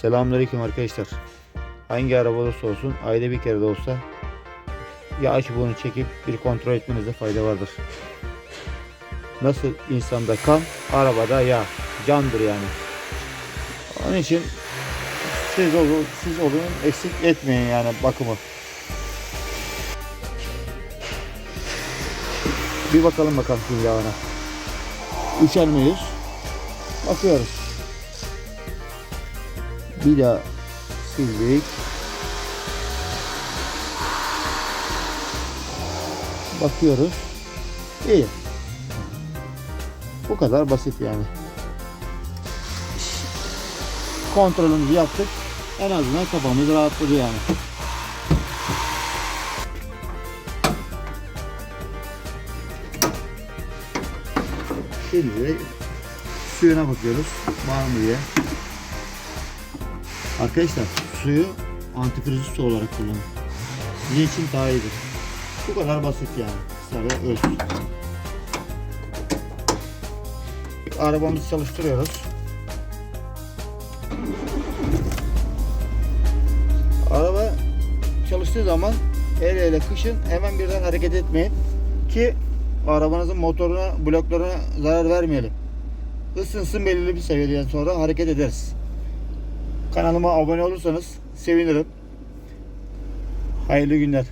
Selamünaleyküm arkadaşlar. Hangi araba olursa olsun ayda bir kere de olsa yağ çubuğunu çekip bir kontrol etmenizde fayda vardır. Nasıl insanda kan, arabada yağ. Candır yani. Onun için siz olun, siz olun eksik etmeyin yani bakımı. Bir bakalım bakalım şu yağına. Üşer miyiz? Bakıyoruz. Bir daha sildik. Bakıyoruz. İyi. Bu kadar basit yani. Kontrolümüzü yaptık. En azından kafamız rahatladı yani. Şimdi suyuna bakıyoruz. Var mı diye. Arkadaşlar suyu antifriz su olarak kullanın. Sizin için daha iyidir. Bu kadar basit yani. Kısa ve öz. Arabamızı çalıştırıyoruz. Araba çalıştığı zaman el ele kışın hemen birden hareket etmeyin ki arabanızın motoruna, bloklarına zarar vermeyelim. Isınsın belirli bir seviyeden sonra hareket ederiz. Kanalıma abone olursanız sevinirim. Hayırlı günler.